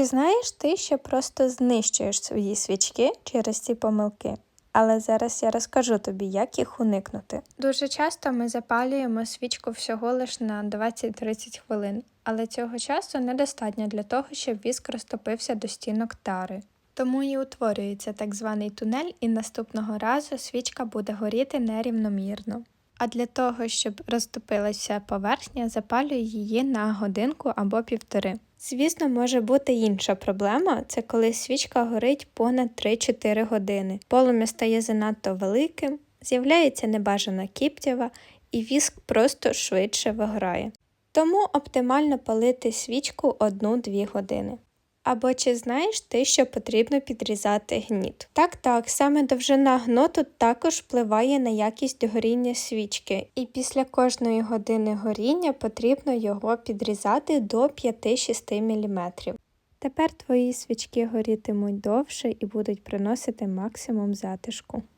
Чи знаєш ти, що просто знищуєш свої свічки через ці помилки? Але зараз я розкажу тобі, як їх уникнути. Дуже часто ми запалюємо свічку всього лиш на 20-30 хвилин, але цього часу недостатньо для того, щоб віск розтопився до стінок тари. Тому і утворюється так званий тунель, і наступного разу свічка буде горіти нерівномірно. А для того, щоб розтопилася поверхня, запалюю її на годинку або півтори. Звісно, може бути інша проблема це коли свічка горить понад 3-4 години. Полум'я стає занадто великим, з'являється небажана кіптєва, і віск просто швидше виграє. Тому оптимально палити свічку 1-2 години. Або чи знаєш ти, що потрібно підрізати гніт? Так, так, саме довжина гноту також впливає на якість горіння свічки, і після кожної години горіння потрібно його підрізати до 5-6 мм. Тепер твої свічки горітимуть довше і будуть приносити максимум затишку.